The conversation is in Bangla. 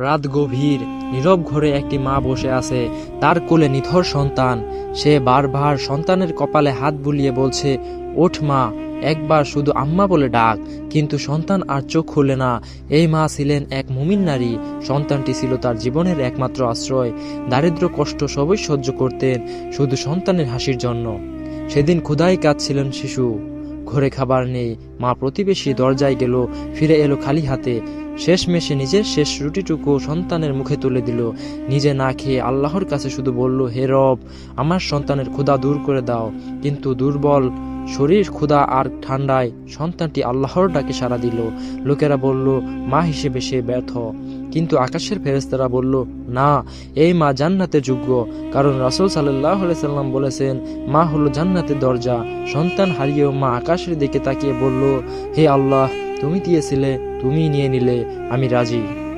রাত গভীর, নীরব ঘরে একটি মা বসে আছে, তার কোলে নিথর সন্তান। সে বারবার সন্তানের কপালে হাত বুলিয়ে বলছে, ওঠ মা, একবার শুধু আম্মা বলে ডাক, কিন্তু সন্তান আর চোখ খুলে না। এই মা ছিলেন এক মুমিন নারী, সন্তানটি ছিল তার জীবনের একমাত্র আশ্রয়। দারিদ্র কষ্ট সবই সহ্য করতেন, শুধু সন্তানের হাসির জন্য। সেদিন ক্ষুধায় কাঁদছিলেন শিশু। ঘরে খাবার নেই। মা প্রতিবেশী দরজায় গেল, ফিরে এলো খালি হাতে। শেষ মেশে নিজের শেষ রুটিটুকু সন্তানের মুখে তুলে দিল। নিজে না খেয়ে আল্লাহর কাছে শুধু বলল, হে রব, আমার সন্তানের ক্ষুধা দূর করে দাও। কিন্তু দুর্বল শরীর ক্ষুধা আর ঠান্ডায় সন্তানটি আল্লাহর ডাকে সাড়া দিল। লোকেরা বলল, মা হিসেবে সে ব্যর্থ। কিন্তু আকাশের ফেরেস্তারা বলল, না, এই মা জান্নাতে যোগ্য। কারণ রাসুল সাল্লাহ সাল্লাম বলেছেন, মা হলো জান্নাতের দরজা। সন্তান হারিয়েও মা আকাশের দিকে তাকিয়ে বলল, হে আল্লাহ, তুমি দিয়েছিলে তুমি নিয়ে নিলে, আমি রাজি।